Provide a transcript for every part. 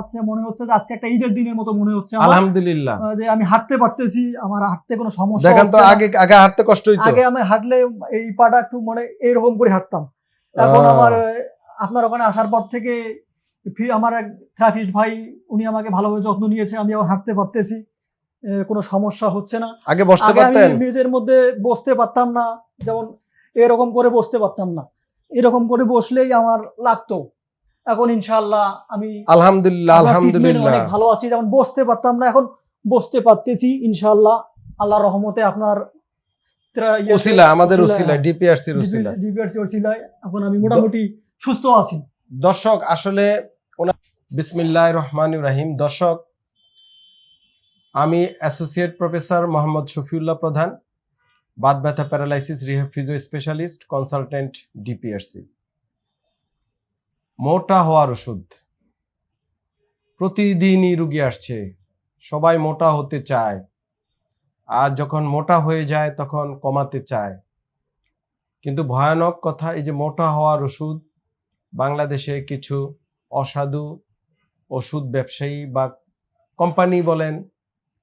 আজকে মনে হচ্ছে যে আজকে একটা ঈদের দিনের মতো মনে হচ্ছে আলহামদুলিল্লাহ। যে আমি হাঁটতে পারতেছি আমার হাঁটতে কোনো সমস্যা দেখেন তো আগে আগে হাঁটতে কষ্ট হইতো। আগে আমি হাঁটলে এই পাটা একটু মানে এরকম করে হাঁটতাম। এখন আমার আপনার ওখানে আসার পর থেকে আমার এক থেরাপিস্ট ভাই উনি আমাকে ভালোভাবে যত্ন নিয়েছে আমি এখন হাঁটতে পারতেছি কোনো সমস্যা হচ্ছে না। আগে বসতে পারতেন? নিজের মধ্যে বসতে পারতাম না যেমন এরকম করে বসতে পারতাম না। এরকম করে বসলেই আমার লাগতো। এখন ইনশাআল্লাহ আমি আলহামদুলিল্লাহ আলহামদুলিল্লাহ। অনেক ভালো আছি যেমন বসতে পারতাম না এখন বসতে পারতেছি ইনশাআল্লাহ। আল্লাহর রহমতে আপনার ইয়েতে- উসিলা আমাদের উসিলা ডিপিআরসির উসিলা ডিপিআরসি ওসিলায় এখন আমি মোটামুটি সুস্থ আছি। দর্শক আসলে ওনার বিসমিল্লাহ রহমান রাহিম। দর্শক আমি অ্যাসোসিয়েট প্রফেসর মোহাম্মদ শফিউল্লাহ প্রধান বাত ব্যথা paralysis rehab physio specialist consultant DPRC. মোটা হওয়ার ওষুধ। প্রতিদিনই রুগী আসছে, সবাই মোটা হতে চায়। আর যখন মোটা হয়ে যায়, তখন কমাতে চায়। কিন্তু ভয়ানক কথা, এই যে মোটা হওয়ার ওষুধ, বাংলাদেশে কিছু অসাধু ওষুধ ব্যবসায়ী বা কোম্পানি বলেন,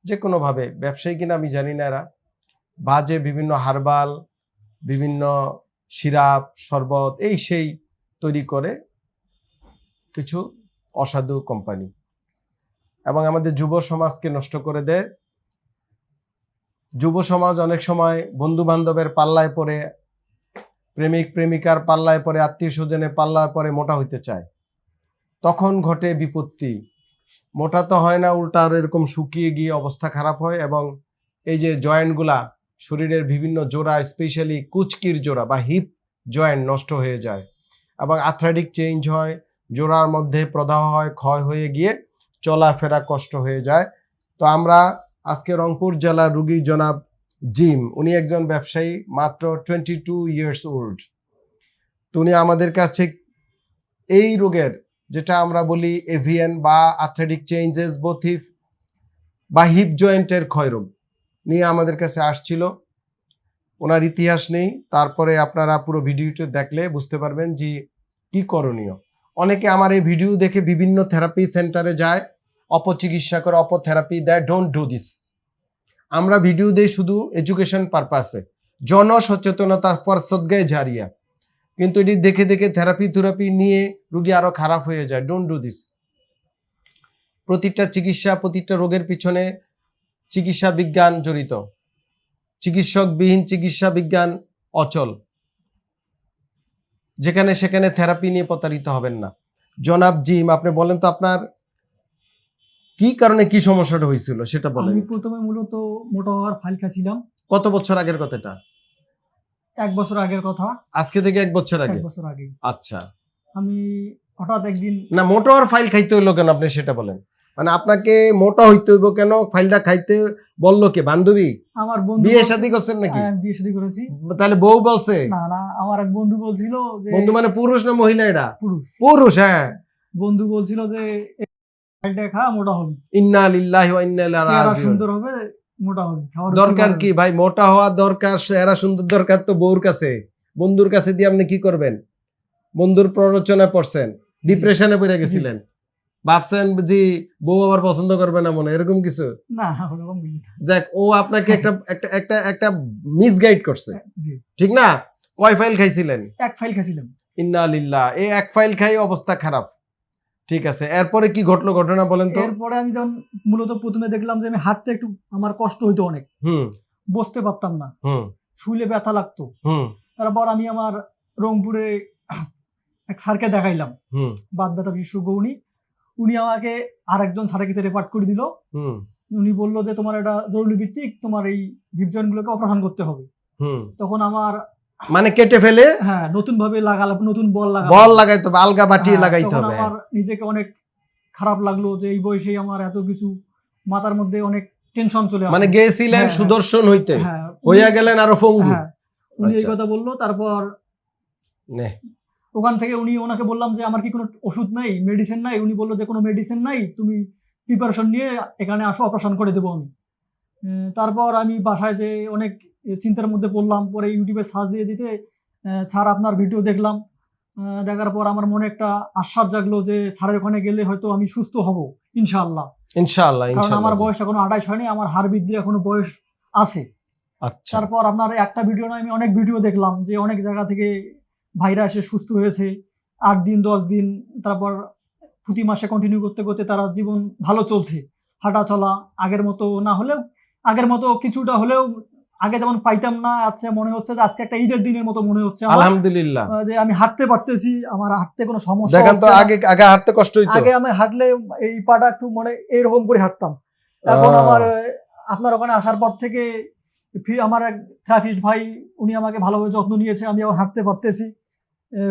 যে কোনোভাবে, ব্যবসায়ী কিনা আমি জানি না এরা, বাজে বিভিন্ন হার্বাল, বিভিন্ন সিরাপ, শরবত, এই সেই তৈরি করে কিছু অসাধু কোম্পানি এবং আমাদের যুব সমাজকে নষ্ট করে দেয়। যুব সমাজ অনেক সময় বন্ধু বান্ধবের পাল্লায় পড়ে, প্রেমিক প্রেমিকার পাল্লায় পরে আত্মীয় স্বজনের পাল্লায় পরে মোটা হইতে চায়। তখন ঘটে বিপত্তি। মোটা তো হয় না, উল্টা আরও এরকম শুকিয়ে গিয়ে অবস্থা খারাপ হয় এবং এই যে জয়েন্টগুলা শরীরের বিভিন্ন জোড়া স্পেশালি কুচকির জোড়া বা হিপ জয়েন্ট নষ্ট হয়ে যায় এবং আথ্রাইটিক চেঞ্জ হয় জোড়ার মধ্যে প্রদাহ হয়, ক্ষয় হয়ে গিয়ে চলাফেরা কষ্ট হয়ে যায়। তো আমরা আজকে রংপুর জেলার রুগী জনাব জিম, উনি একজন ব্যবসায়ী, মাত্র টোয়েন্টি টু ইয়ার্স ওল্ড তো উনি আমাদের কাছে এই রোগের, যেটা আমরা বলি এভিয়ান বা আথলেটিক চেঞ্জেস বোথ হিপ বা হিপ জয়েন্টের ক্ষয়রোগ নিয়ে আমাদের কাছে আসছিল। ওনার ইতিহাস নেই, তারপরে আপনারা পুরো ভিডিওটা দেখলে বুঝতে পারবেন যে কি করণীয়। অনেকে আমার এই ভিডিও দেখে বিভিন্ন থেরাপি সেন্টারে যায়, অপচিকিৎসা করে, অপথেরাপি দেয় ডোন্ট ডু দিস আমরা ভিডিও দেই শুধু এডুকেশন পারপাসে জনসচেতনতা পর সদ্গায় জারিয়া কিন্তু এটি দেখে দেখে থেরাপি থেরাপি নিয়ে রুগী আরও খারাপ হয়ে যায় ডোন্ট ডু দিস প্রতিটা চিকিৎসা প্রতিটা রোগের পিছনে চিকিৎসা বিজ্ঞান জড়িত। চিকিৎসকবিহীন চিকিৎসা বিজ্ঞান অচল। যেখানে সেখানে থেরাপি নিয়ে প্রতারিত হবেন না। জনাব জিম আপনি বলেন তো আপনার কি কারণে কি সমস্যাটা হয়েছিল সেটা বলেন। আমি প্রথমে মূলত মোটা হওয়ার ফাইল খাচ্ছিলাম কত বছর আগের কথাটা? এক বছর আগের কথা। আজকে থেকে এক বছর আগে? এক বছর আগে। আচ্ছা। আমি হঠাৎ একদিন না মোটা আর ফাইল খাইতে হইল কেন আপনি সেটা বলেন। মানে আপনাকে মোটা হইতে হইব কেন? ফাইলটা খাইতে বলল কে? বান্ধবী? আমার বন্ধু বিয়ে শাদী করছেন নাকি? হ্যাঁ, বিয়ে শাদী করেছি। তাহলে বউ বলছে? না না আমার এক বন্ধু বলছিল যে বন্ধু মানে পুরুষ না মহিলা এটা পুরুষ। পুরুষ হ্যাঁ। বন্ধু বলছিল যে ফাইলটা খা মোটা হবে। ইন্না লিল্লাহি ওয়া ইন্না ইলাইহি চেহারা রাজিউন। সুন্দর হবে মোটা হবে। দরকার কি? ভাই মোটা হওয়ার দরকার এরা সুন্দর দরকার তো বউর কাছে। বন্ধুর কাছে দিয়ে আপনি কি করবেন? বন্ধুর প্ররোচনায় পড়ছেন। ডিপ্রেশনে পড়ে গেছিলেন। ভাবছেন জি বউ আবার পছন্দ করবে না মনে এরকম কিছু? না ওরকম যাক ও আপনাকে একটা একটা একটা একটা মিসগাইড করছে। ঠিক না? কয় ফাইল খাইছিলেন? এক ফাইল খাইছিলাম। ইন্না লিল্লাহ এই এক ফাইল খাই অবস্থা খারাপ। ঠিক আছে এরপরে কি ঘটলো ঘটনা বলেন তো? এরপরে আমি যখন মূলত প্রথমে দেখলাম যে আমি হাঁটতে একটু আমার কষ্ট হইতো অনেক। হুম। বসতে পারতাম না। হুম। শুলে ব্যথা লাগতো। হুম। তারপর আমি আমার রংপুরে এক স্যারকে দেখাইলাম। হুম। বাদ ব্যথা বিশেষজ্ঞ উনি। উনি আমাকে আর একজন স্যারের কাছে রেপার্ট করে দিল। উনি বলল যে তোমার এটা জরুরি ভিত্তিক তোমার এই হিপ গুলোকে অপারেশন করতে হবে। তখন আমার মানে কেটে ফেলে? হ্যাঁ নতুন ভাবে লাগাল নতুন বল লাগালাম। বল লাগাইতে হবে আলগা বাটিয়ে হ্যাঁ, লাগাইতে হবে। আমার নিজেকে অনেক খারাপ লাগল যে এই বয়সে আমার এত কিছু মাথার মধ্যে অনেক টেনশন চলে আসে মানে গেছিলেন হ্যাঁ, সুদর্শন হইতে? হ্যাঁ হইয়া গেলেন আরও ফঙ্গু হ্যাঁ উনি এই আচ্ছা। কথা বলল তারপর নে, ওখান থেকে উনি ওনাকে বললাম যে আমার কি কোনো ওষুধ নাই? মেডিসিন নাই? উনি বলল যে কোনো মেডিসিন নাই। তুমি প্রিপারেশন নিয়ে এখানে আসো অপারেশন করে দেবো আমি। তারপর আমি বাসায় যে অনেক চিন্তার মধ্যে পড়লাম পরে ইউটিউবে সার্চ দিয়ে দিতে স্যার আপনার ভিডিও দেখলাম। দেখার পর আমার মনে একটা আশ্বাস জাগলো যে স্যারের ওখানে গেলে হয়তো আমি সুস্থ হব ইনশাআল্লাহ। ইনশাআল্লাহ কারণ আমার বয়স এখনও আঠাশ হয়নি আমার হাড় বৃদ্ধির এখনও বয়স আছে। আচ্ছা। তারপর আপনার একটা ভিডিও নয় আমি অনেক ভিডিও দেখলাম যে অনেক জায়গা থেকে ভাইরা এসে সুস্থ হয়েছে। আট দিন দশ দিন তারপর প্রতি মাসে কন্টিনিউ করতে করতে তারা জীবন ভালো চলছে। হাঁটা চলা আগের মতো না হলেও আগের মতো কিছুটা হলেও আগে যেমন পাইতাম না আচ্ছা মনে হচ্ছে যে আজকে একটা ঈদের দিনের মতো মনে হচ্ছে আলহামদুলিল্লাহ। যে আমি হাঁটতে পারতেছি আমার হাঁটতে কোনো সমস্যা দেখেন তো আগে আগে হাঁটতে কষ্ট হইতো আগে আমি হাঁটলে এই পাটা একটু মানে এরকম করে হাঁটতাম। এখন আমার আপনার ওখানে আসার পর থেকে আমার এক থেরাপিস্ট ভাই উনি আমাকে ভালোভাবে যত্ন নিয়েছে আমি এখন হাঁটতে পারতেছি।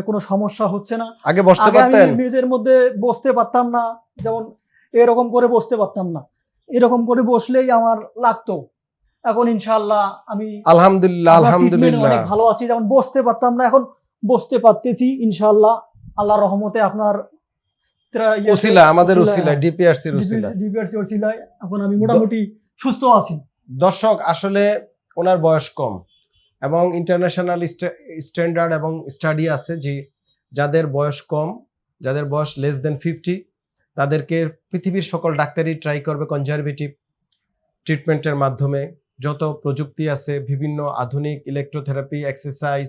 কোনো সমস্যা হচ্ছে না। আগে বসতে পারতেন? মেজের মধ্যে বসতে পারতাম না যেমন এরকম করে বসতে পারতাম না। এরকম করে বসলেই আমার লাগতো। এখন ইনশাআল্লাহ আমি আলহামদুলিল্লাহ আলহামদুলিল্লাহ। অনেক ভালো আছি যেমন বসতে পারতাম না এখন বসতে পারতেছি ইনশাআল্লাহ। আল্লাহ রহমতে আপনার ওসিলা আমাদের ওসিলা, ওসিলা ডিপিআরসির ওসিলা ডিপিআরসি ওসিলায় এখন আমি মোটামুটি সুস্থ আছি। দর্শক আসলে ওনার বয়স কম। এবং ইন্টারন্যাশনাল স্ট্যান্ডার্ড এবং স্টাডি আছে যে যাদের বয়স কম, যাদের বয়স লেস দেন ফিফটি তাদেরকে পৃথিবীর সকল ডাক্তারই ট্রাই করবে কনজারভেটিভ ট্রিটমেন্টের মাধ্যমে। যত প্রযুক্তি আছে, বিভিন্ন আধুনিক ইলেকট্রোথেরাপি এক্সারসাইজ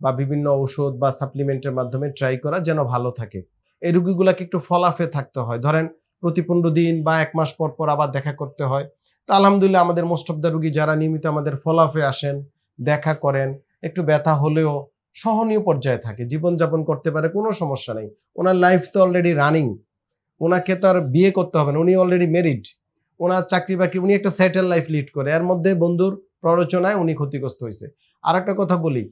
বা বিভিন্ন ঔষধ বা সাপ্লিমেন্টের মাধ্যমে ট্রাই করা যেন ভালো থাকে। এই রুগীগুলাকে একটু ফলাফে থাকতে হয়। ধরেন, প্রতি পনেরো দিন বা এক মাস পর পর আবার দেখা করতে হয়। তো আলহামদুলিল্লাহ, আমাদের মোস্ট অফ দ্য রুগী যারা নিয়মিত আমাদের ফলাফে আসেন দেখা করেন, একটু ব্যথা হলেও সহনীয় পর্যায়ে থাকে, জীবনযাপন করতে পারে, কোনো সমস্যা নেই। ওনার লাইফ তো অলরেডি রানিং ওনাকে তো আর বিয়ে করতে হবে না, উনি অলরেডি মেরিড ওনার চাকরি বাকরি, উনি একটা সেটেল লাইফ লিড করে, এর মধ্যে বন্ধুর প্ররোচনায় উনি ক্ষতিগ্রস্ত হয়েছে। আর একটা কথা বলি,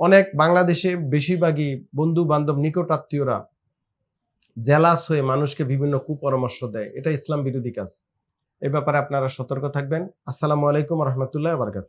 অনেক বাংলাদেশে বেশিরভাগই বন্ধু বান্ধব নিকট আত্মীয়রা জেলাস হয়ে মানুষকে বিভিন্ন কুপরামর্শ দেয়, এটা ইসলাম বিরোধী কাজ। এ ব্যাপারে আপনারা সতর্ক থাকবেন। আসসালামু আলাইকুম রহমতুল্লাহ বারকাত